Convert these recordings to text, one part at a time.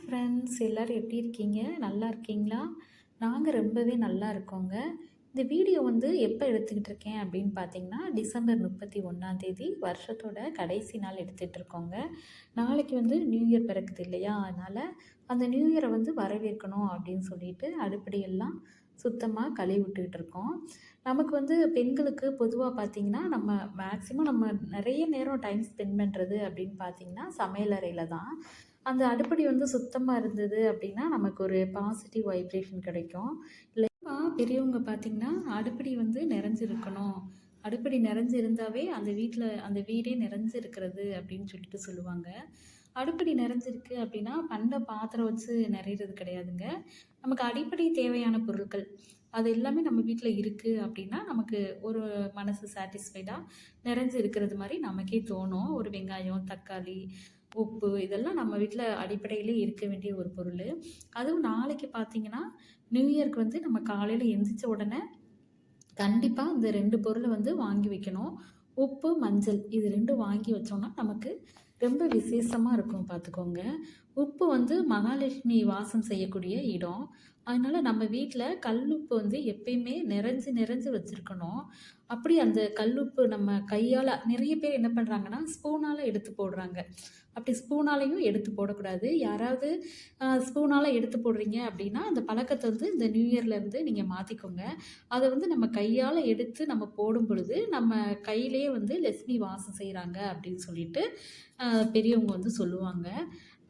Hi friends எல்லோரும் எப்படி இருக்கீங்க? நல்லா இருக்கீங்களா? நாங்கள் ரொம்பவே நல்லா இருக்கோங்க. இந்த வீடியோ வந்து எப்போ எடுத்துக்கிட்டு இருக்கேன் அப்படின்னு பார்த்தீங்கன்னா டிசம்பர் முப்பத்தி ஒன்றாந்தேதி வருஷத்தோட கடைசி நாள் எடுத்துகிட்டு இருக்கோங்க. நாளைக்கு வந்து நியூ இயர் பிறக்குது இல்லையா? அதனால் அந்த நியூ இயரை வந்து வரவேற்கணும் அப்படின்னு சொல்லிட்டு அடுப்படியெல்லாம் சுத்தமாக கழுவி விட்டுக்கிட்டு இருக்கோம். நமக்கு வந்து பெண்களுக்கு பொதுவாக பார்த்திங்கன்னா நம்ம மேக்ஸிமம் நம்ம நிறைய நேரம் டைம் ஸ்பெண்ட் பண்ணுறது அப்படின்னு பார்த்திங்கன்னா சமையலறையில் தான். அந்த அடுப்படி வந்து சுத்தமாக இருந்தது அப்படின்னா நமக்கு ஒரு பாசிட்டிவ் வைப்ரேஷன் கிடைக்கும். இல்லைப்பா பெரியவங்க பார்த்திங்கன்னா அடுப்படி வந்து நிறைஞ்சிருக்கணும். அடுப்படி நிறைஞ்சு இருந்தாவே அந்த வீட்டில் அந்த வீடே நிறைஞ்சு இருக்கிறது அப்படின்னு சொல்லிட்டு சொல்லுவாங்க. அடுப்படி நிறைஞ்சிருக்கு அப்படின்னா பண்டை பாத்திரம் வச்சு நிறையிறது கிடையாதுங்க. நமக்கு அடிப்படை தேவையான பொருட்கள் அது எல்லாமே நம்ம வீட்டில் இருக்குது அப்படின்னா நமக்கு ஒரு மனசு சாட்டிஸ்ஃபைடாக நிறைஞ்சு இருக்கிறது மாதிரி நமக்கே தோணும். ஒரு வெங்காயம் தக்காளி உப்பு இதெல்லாம் நம்ம வீட்டில் அடிப்படையிலே இருக்க வேண்டிய ஒரு பொருள். அதுவும் நாளைக்கு பார்த்தீங்கன்னா நியூ இயர்க்கு வந்து நம்ம காலையில் எந்திரிச்ச உடனே கண்டிப்பாக இந்த ரெண்டு பொருளை வந்து வாங்கி வைக்கணும். உப்பு மஞ்சள் இது ரெண்டும் வாங்கி வச்சோம்னா நமக்கு ரொம்ப விசேஷமாக இருக்கும் பார்த்துக்கோங்க உப்பு வந்து மகாலட்சுமி வாசம் செய்யக்கூடிய இடம். அதனால் நம்ம வீட்டில் கல்லுப்பு வந்து எப்பயுமே நிறைஞ்சு நிறைஞ்சு வச்சுருக்கணும். அப்படி அந்த கல்லுப்பு நம்ம கையால் நிறைய பேர் என்ன பண்ணுறாங்கன்னா ஸ்பூனால் எடுத்து போடுறாங்க. அப்படி ஸ்பூனாலையும் எடுத்து போடக்கூடாது. யாராவது ஸ்பூனால் எடுத்து போடுறீங்க அப்படின்னா அந்த பழக்கத்தை வந்து இந்த நியூ இயர்லேருந்து நீங்கள் மாற்றிக்கோங்க அதை வந்து நம்ம கையால் எடுத்து நம்ம போடும் பொழுது நம்ம கையிலே வந்து லட்சுமி வாசம் செய்கிறாங்க அப்படின்னு சொல்லிட்டு பெரியவங்க வந்து சொல்லுவாங்க.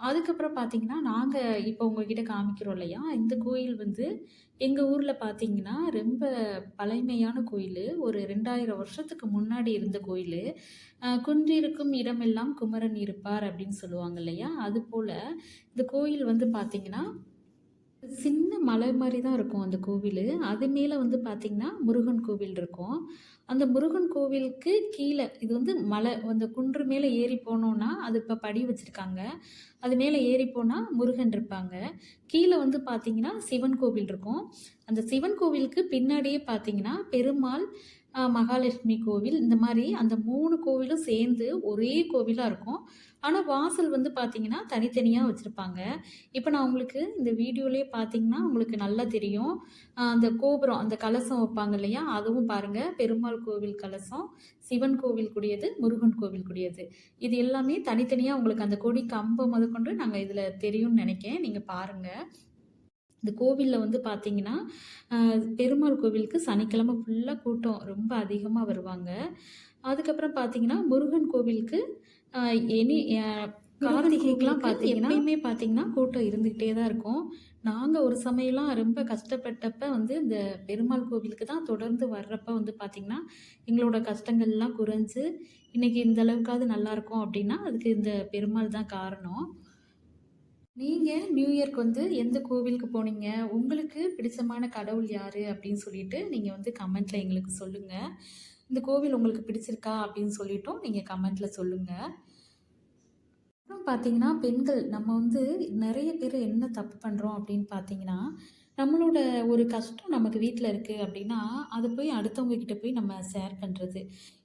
அதுக்கப்புறம் பார்த்தீங்கன்னா நாங்கள் இப்போ உங்ககிட்ட காமிக்கிறோம் இல்லையா? இந்த கோயில் வந்து எங்கள் ஊரில் பார்த்தீங்கன்னா ரொம்ப பழமையான கோயில். ஒரு ரெண்டாயிரம் வருஷத்துக்கு முன்னாடி இருந்த கோயில். குன்றிருக்கும் இடமெல்லாம் குமரன் இருப்பார் அப்படின்னு சொல்லுவாங்க இல்லையா? அதுபோல் இந்த கோயில் வந்து பார்த்திங்கன்னா சின்ன மலை மாதிரி தான் இருக்கும் அந்த கோவில். அது மேலே வந்து பார்த்திங்கன்னா முருகன் கோவில் இருக்கும். அந்த முருகன் கோவிலுக்கு கீழே இது வந்து மலை அந்த குன்று மேலே ஏறி போனோன்னா அது இப்போ படி வச்சுருக்காங்க. அது மேலே ஏறி போனால் முருகன் இருப்பாங்க. கீழே வந்து பார்த்திங்கன்னா சிவன் கோவில் இருக்கும். அந்த சிவன் கோவிலுக்கு பின்னாடியே பார்த்திங்கன்னா பெருமாள் மகாலட்சுமி கோவில். இந்த மாதிரி அந்த மூணு கோவிலும் சேர்ந்து ஒரே கோவிலாக இருக்கும். ஆனால் வாசல் வந்து பார்த்திங்கன்னா தனித்தனியாக வச்சுருப்பாங்க. இப்போ நான் உங்களுக்கு இந்த வீடியோலேயே பார்த்தீங்கன்னா உங்களுக்கு நல்லா தெரியும். அந்த கோபுரம் அந்த கலசம் வைப்பாங்க இல்லையா? அதுவும் பாருங்கள் பெருமாள் கோவில் கலசம் சிவன் கோவில் கூடியது முருகன் கோவில் கூடியது இது எல்லாமே தனித்தனியாக உங்களுக்கு அந்த கொடி கம்பம் முதற்கொண்டு நாங்கள் இதில் தெரியும்னு நினைக்கேன். நீங்கள் பாருங்கள் இந்த கோவிலில் வந்து பார்த்தீங்கன்னா பெருமாள் கோவிலுக்கு சனிக்கிழமை ஃபுல்லாக கூட்டம் ரொம்ப அதிகமாக வருவாங்க. அதுக்கப்புறம் பார்த்தீங்கன்னா முருகன் கோவிலுக்கு எனி கார்த்திகைக்கெலாம் பார்த்தீங்கன்னா எப்பயுமே பார்த்தீங்கன்னா கூட்டம் இருந்துக்கிட்டே தான் இருக்கும். நாங்கள் ஒரு சமயம்லாம் ரொம்ப கஷ்டப்பட்டப்ப வந்து இந்த பெருமாள் கோவிலுக்கு தான் தொடர்ந்து வர்றப்ப வந்து பார்த்திங்கன்னா எங்களோட கஷ்டங்கள்லாம் குறைஞ்சு இன்றைக்கி இந்த அளவுக்காவது நல்லாயிருக்கும் அப்படின்னா அதுக்கு இந்த பெருமாள் தான் காரணம். நீங்கள் நியூ இயர்க்கு வந்து எந்த கோவிலுக்கு போனீங்க? உங்களுக்கு பிடிச்சமான கடவுள் யார்? அப்படின்னு சொல்லிட்டு நீங்கள் வந்து கமெண்ட்டில் எங்களுக்கு சொல்லுங்கள் இந்த கோவில் உங்களுக்கு பிடிச்சிருக்கா? அப்படின்னு சொல்லிட்டும் நீங்கள் கமெண்ட்டில் சொல்லுங்கள் அப்புறம் பார்த்தீங்கன்னா பெண்கள் நம்ம வந்து நிறைய பேர் என்ன தப்பு பண்ணுறோம் அப்படின்னு பார்த்தீங்கன்னா நம்மளோட ஒரு கஷ்டம் நமக்கு வீட்டில் இருக்குது அப்படின்னா அதை போய் அடுத்தவங்க கிட்ட போய் நம்ம ஷேர் பண்ணுறது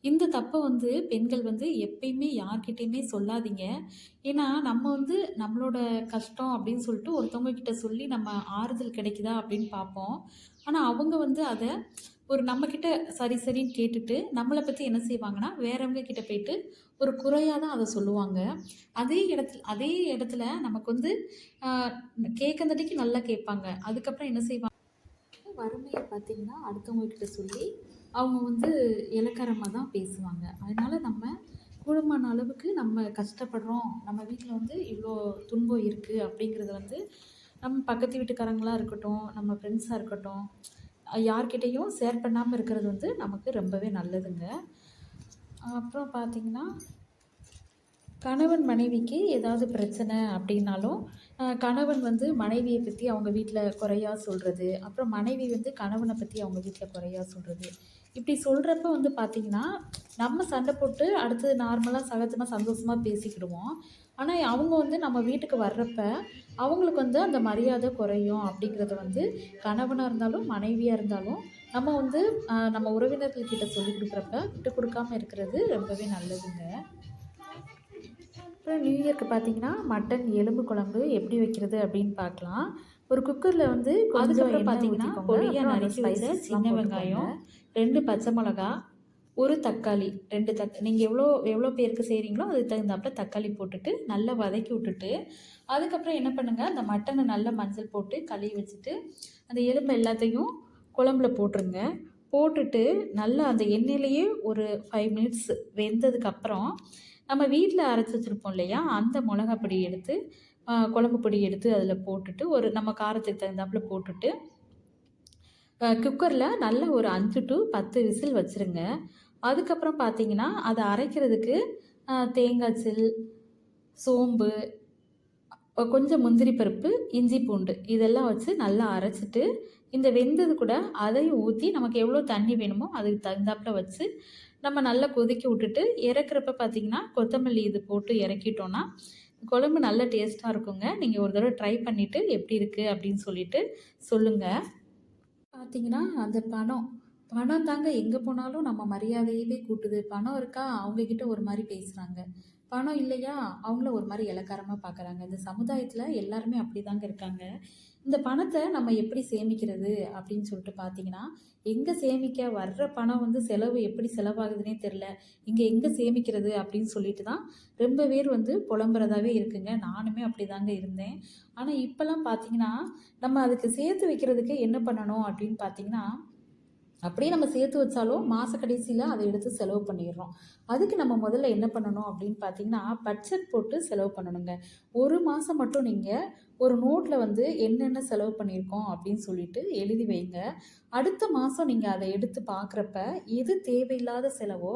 இந்த தப்பை வந்து பெண்கள் வந்து எப்பயுமே யார்கிட்டையுமே சொல்லாதீங்க. ஏன்னா நம்ம வந்து நம்மளோட கஷ்டம் அப்படின்னு சொல்லிட்டு ஒருத்தவங்க கிட்ட சொல்லி நம்ம ஆறுதல் கிடைக்குதா அப்படின்னு பார்ப்போம். ஆனால் அவங்க வந்து அதை ஒரு நம்மக்கிட்ட சரி சரின்னு கேட்டுட்டு நம்மளை பற்றி என்ன செய்வாங்கன்னா வேறவங்க கிட்ட போயிட்டு ஒரு குறையாக தான் அதை சொல்லுவாங்க. அதே இடத்துல அதே இடத்துல நமக்கு வந்து கேட்கந்தடிக்கு நல்லா கேட்பாங்க. அதுக்கப்புறம் என்ன செய்வாங்க? வறுமையை பார்த்திங்கன்னா அடுத்தவங்க கிட்ட சொல்லி அவங்க வந்து இலக்கரமாக தான் பேசுவாங்க. அதனால் நம்ம கூடுமான அளவுக்கு நம்ம கஷ்டப்படுறோம். நம்ம வீட்டில் வந்து இவ்வளோ துன்பம் இருக்குது அப்படிங்கிறத வந்து நம்ம பக்கத்து வீட்டுக்காரங்களாக இருக்கட்டும் நம்ம ஃப்ரெண்ட்ஸாக இருக்கட்டும் யார்கிட்டேயும் ஷேர் பண்ணாமல் இருக்கிறது வந்து நமக்கு ரொம்பவே நல்லதுங்க. அப்புறம் பார்த்திங்கன்னா கணவன் மனைவிக்கு ஏதாவது பிரச்சனை அப்படின்னாலும் கணவன் வந்து மனைவியை பற்றி அவங்க வீட்டில் குறையாக சொல்கிறது அப்புறம் மனைவி வந்து கணவனை பற்றி அவங்க வீட்டில் குறையாக சொல்கிறது இப்படி சொல்கிறப்ப வந்து பார்த்திங்கன்னா நம்ம சண்டை போட்டு அடுத்தது நார்மலாக சகஜமாக சந்தோஷமாக பேசிக்கிடுவோம். ஆனால் அவங்க வந்து நம்ம வீட்டுக்கு வர்றப்ப அவங்களுக்கு வந்து அந்த மரியாதை குறையும் அப்படிங்கிறத வந்து கணவனாக இருந்தாலும் மனைவியாக இருந்தாலும் நம்ம வந்து நம்ம உறவினர்கள்கிட்ட சொல்லி கொடுக்குறப்ப விட்டு கொடுக்காம இருக்கிறது ரொம்பவே நல்லதுங்க. அப்புறம் நியூ இயர்க்கு பார்த்தீங்கன்னா மட்டன் எலும்பு குழம்பு எப்படி வைக்கிறது அப்படின்னு பார்க்கலாம் ஒரு குக்கரில் வந்து அதுக்கப்புறம் பார்த்தீங்கன்னா பொடியாக நறுக்கி வச்ச சின்ன வெங்காயம் ரெண்டு பச்சை மிளகா ஒரு தக்காளி ரெண்டு தக் நீங்கள் எவ்வளோ எவ்வளோ பேருக்கு செய்கிறீங்களோ அதுக்கு தகுந்தாப்புல தக்காளி போட்டுட்டு நல்லா வதக்கி விட்டுட்டு அதுக்கப்புறம் என்ன பண்ணுங்கள் அந்த மட்டனை நல்லா மஞ்சள் போட்டு கழுவி வச்சுட்டு அந்த எலும்பு எல்லாத்தையும் குழம்புல போட்டுருங்க. போட்டுட்டு நல்லா அந்த எண்ணெயிலேயே ஒரு ஃபைவ் மினிட்ஸ் வெந்ததுக்கப்புறம் நம்ம வீட்டில் அரைச்சி வச்சுருப்போம் இல்லையா அந்த மிளகா பொடி எடுத்து குழம்பு பொடி எடுத்து அதில் போட்டுட்டு ஒரு நம்ம காரத்துக்கு தகுந்தாப்புல போட்டுட்டு குக்கரில் நல்ல ஒரு அஞ்சு டு பத்து விசில் வச்சுருங்க. அதுக்கப்புறம் பார்த்தீங்கன்னா அதை அரைக்கிறதுக்கு தேங்காய் சில் சோம்பு கொஞ்சம் முந்திரி பருப்பு இஞ்சி பூண்டு இதெல்லாம் வச்சு நல்லா அரைச்சிட்டு இந்த வெந்தது கூட அதையும் ஊற்றி நமக்கு எவ்வளோ தண்ணி வேணுமோ அதுக்கு தகுந்தாப்புல வச்சு நம்ம நல்லா கொதிக்க விட்டுட்டு இறக்குறப்ப பார்த்தீங்கன்னா கொத்தமல்லி இது போட்டு இறக்கிட்டோன்னா குழம்பு நல்ல டேஸ்ட்டாக இருக்குங்க. நீங்கள் ஒரு தடவை ட்ரை பண்ணிவிட்டு எப்படி இருக்குது அப்படின்னு சொல்லிட்டு சொல்லுங்கள் பார்த்தீங்கன்னா அந்த பணம் பணம் தாங்க எங்கே போனாலும் நம்ம மரியாதையவே கூட்டுது. பணம் இருக்கா? அவங்கக்கிட்ட ஒரு மாதிரி பேசுகிறாங்க பணம் இல்லையா? அவங்கள ஒரு மாதிரி இலக்காரமாக பார்க்குறாங்க இந்த சமுதாயத்தில் எல்லாருமே அப்படி தாங்க இருக்காங்க. இந்த பணத்தை நம்ம எப்படி சேமிக்கிறது அப்படின்னு சொல்லிட்டு பார்த்தீங்கன்னா எங்கே சேமிக்க வர்ற பணம் வந்து செலவு எப்படி செலவாகுதுன்னே தெரில இங்கே எங்கே சேமிக்கிறது அப்படின்னு சொல்லிட்டு தான் ரொம்ப பேர் வந்து புலம்புறதாவே இருக்குங்க. நானுமே அப்படி தாங்க இருந்தேன். ஆனால் இப்போல்லாம் பார்த்தீங்கன்னா நம்ம அதுக்கு சேர்த்து வைக்கிறதுக்கு என்ன பண்ணணும் அப்படின்னு பார்த்தீங்கன்னா அப்படியே நம்ம சேர்த்து வச்சாலும் மாத கடைசியில் அதை எடுத்து செலவு பண்ணிடுறோம். அதுக்கு நம்ம முதல்ல என்ன பண்ணணும் அப்படின்னு பார்த்தீங்கன்னா பட்ஜெட் போட்டு செலவு பண்ணணுங்க. ஒரு மாதம் மட்டும் நீங்கள் ஒரு நோட்டில் வந்து என்னென்ன செலவு பண்ணியிருக்கோம் அப்படின்னு சொல்லிட்டு எழுதி வைங்க. அடுத்த மாதம் நீங்கள் அதை எடுத்து பார்க்குறப்ப எது தேவையில்லாத செலவோ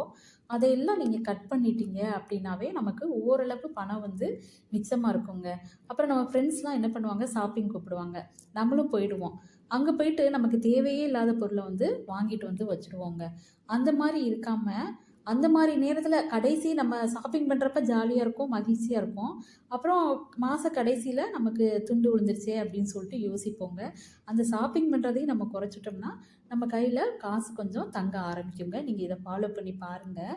அதையெல்லாம் நீங்கள் கட் பண்ணிட்டீங்க அப்படின்னாவே நமக்கு ஓரளவு பணம் வந்து மிச்சமாக இருக்குங்க. அப்புறம் நம்ம ஃப்ரெண்ட்ஸ்லாம் என்ன பண்ணுவாங்க? ஷாப்பிங் கூப்பிடுவாங்க. நம்மளும் போயிடுவோம். அங்கே போயிட்டு நமக்கு தேவையே இல்லாத பொருளை வந்து வாங்கிட்டு வந்து வச்சுருவோங்க. அந்த மாதிரி இருக்காமல் அந்த மாதிரி நேரத்தில் கடைசி நம்ம ஷாப்பிங் பண்ணுறப்ப ஜாலியாக இருக்கும் மகிழ்ச்சியாக இருக்கும் அப்புறம் மாத கடைசியில் நமக்கு துண்டு விழுந்துருச்சே அப்படின்னு சொல்லிட்டு யோசிப்போங்க. அந்த ஷாப்பிங் பண்ணுறதையும் நம்ம குறைச்சிட்டோம்னா நம்ம கையில் காசு கொஞ்சம் தங்க ஆரம்பிக்குங்க. நீங்கள் இதை ஃபாலோ பண்ணி பாருங்கள்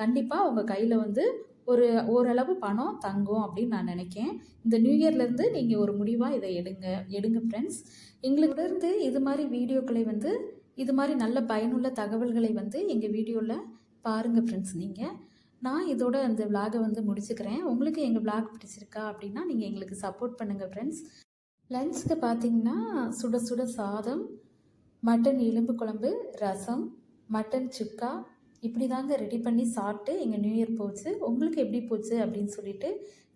கண்டிப்பாக உங்கள் கையில் வந்து ஒரு ஓரளவு பணம் தங்கும் அப்படின்னு நான் நினைக்கேன். இந்த நியூ இயர்லேருந்து நீங்கள் ஒரு முடிவாக இதை எடுங்க. எடுங்க ஃப்ரெண்ட்ஸ் எங்களுக்கு இருந்து இது மாதிரி வீடியோக்களை வந்து இது மாதிரி நல்ல பயனுள்ள தகவல்களை வந்து எங்கள் வீடியோவில் பாருங்கள் ஃப்ரெண்ட்ஸ் நீங்கள் நான் இதோட அந்த விலாகை வந்து முடிச்சுக்கிறேன். உங்களுக்கு எங்கள் விலாக் பிடிச்சிருக்கா அப்படின்னா நீங்கள் எங்களுக்கு சப்போர்ட் பண்ணுங்கள் ஃப்ரெண்ட்ஸ் லஞ்சுக்கு பார்த்தீங்கன்னா சுட சுட சாதம் மட்டன் எலும்பு குழம்பு ரசம் மட்டன் சுக்கா இப்படி தாங்க ரெடி பண்ணி சாப்பிட்டு எங்கள் நியூ இயர் போச்சு. உங்களுக்கு எப்படி போச்சு அப்படின்னு சொல்லிட்டு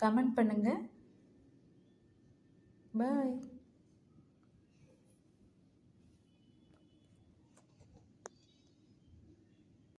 கமெண்ட் பண்ணுங்கள் பாய்